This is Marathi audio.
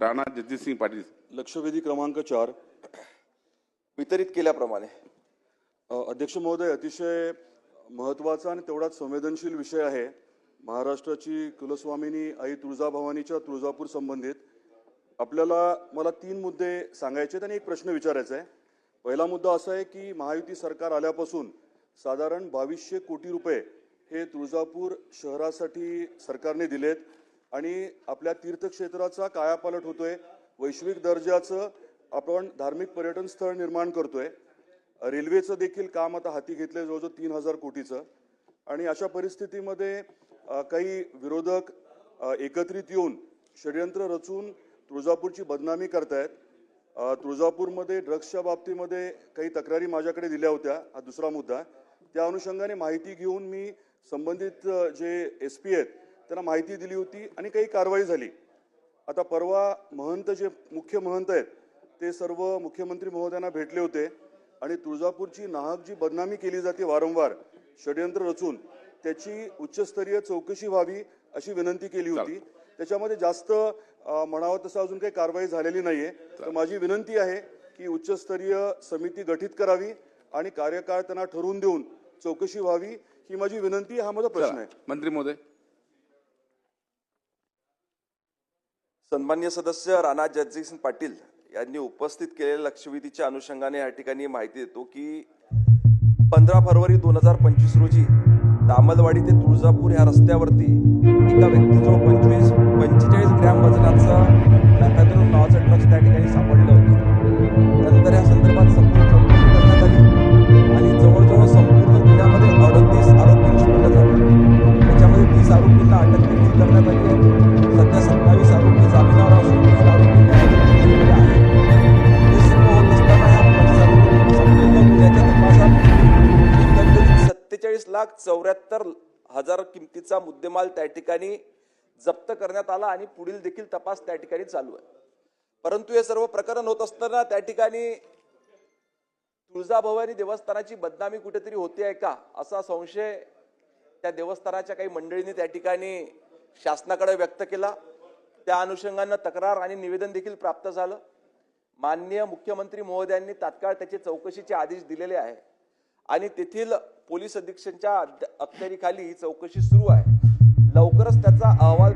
राणा जगजितसिंग पाटील. लक्षवेधी क्रमांक चार वितरित केल्याप्रमाणे. अध्यक्ष महोदय अतिशय महत्त्वाचा आणि तेवढाच संवेदनशील विषय आहे महाराष्ट्राची कुलस्वामिनी आई तुळजाभवानीच्या तुळजापूर संबंधित. आपल्याला मला तीन मुद्दे सांगायचे आहेत आणि एक प्रश्न विचारायचा आहे. पहिला मुद्दा असा आहे की महायुती सरकार आल्यापासून साधारण बावीसशे कोटी रुपये हे तुळजापूर शहरासाठी सरकारने दिलेत. आणि आपल्या तीर्थक्षेत्राचा कायापालट होतोय. वैश्विक दर्जाचं आपण धार्मिक पर्यटन स्थळ निर्माण करतोय. रेल्वेचं देखील काम आता हाती घेतलंय जवळजवळ तीन हजार कोटीचं. आणि अशा परिस्थितीमध्ये काही विरोधक एकत्रित येऊन षडयंत्र रचून तुळजापूरची बदनामी करतायत. तुळजापूरमध्ये ड्रग्सच्या बाबतीमध्ये काही तक्रारी माझ्याकडे दिल्या होत्या. हा दुसरा मुद्दा. त्या अनुषंगाने माहिती घेऊन मी संबंधित जे एस पी आहेत त्यांना माहिती दिली होती आणि काही कारवाई झाली. आता परवा महंत जे मुख्य महंत आहेत ते सर्व मुख्यमंत्री महोदयांना भेटले होते आणि तुळजापूरची नाहक जी बदनामी केली जाते वारंवार षडयंत्र रचून त्याची उच्चस्तरीय चौकशी व्हावी अशी विनंती केली होती. त्याच्यामध्ये जास्त म्हणावं तसं अजून काही कारवाई झालेली नाहीये. तर माझी विनंती आहे की उच्चस्तरीय समिती गठीत करावी आणि कार्यकाळ त्यांना ठरवून देऊन चौकशी व्हावी ही माझी विनंती हा माझा प्रश्न आहे. मंत्री महोदय. सन्मान्य सदस्य राणा जगजितसिंग पाटील यांनी उपस्थित केलेल्या लक्षवेधीच्या अनुषंगाने या ठिकाणी माहिती देतो की पंधरा फरवरी दोन हजार पंचवीस रोजी दामलवाडी ते तुळजापूर ह्या रस्त्यावरती एका व्यक्तीजवळ पंचवीस पंचेचाळीस ग्रॅम वजनाचा लाख चौऱ्याहत्तर हजार किमतीचा मुद्देमाल त्या ठिकाणी जप्त करण्यात आला आणि पुढील देखील तपास त्या ठिकाणी चालू आहे. परंतु हे सर्व प्रकरण होत असताना त्या ठिकाणी तुळजाभवानी देवस्थानाची बदनामी कुठेतरी होते आहे का? असा संशय त्या देवस्थानाच्या काही मंडळींनी त्या ठिकाणी शासनाकडे व्यक्त केला. त्या अनुषंगानं तक्रार आणि निवेदन देखील प्राप्त झालं. माननीय मुख्यमंत्री महोदयांनी तात्काळ त्याचे चौकशीचे आदेश दिलेले आहे. आणि तेथील पोलीस अधीक्षकांच्या अखत्यारीखाली ही चौकशी सुरू आहे. लवकरच त्याचा अहवाल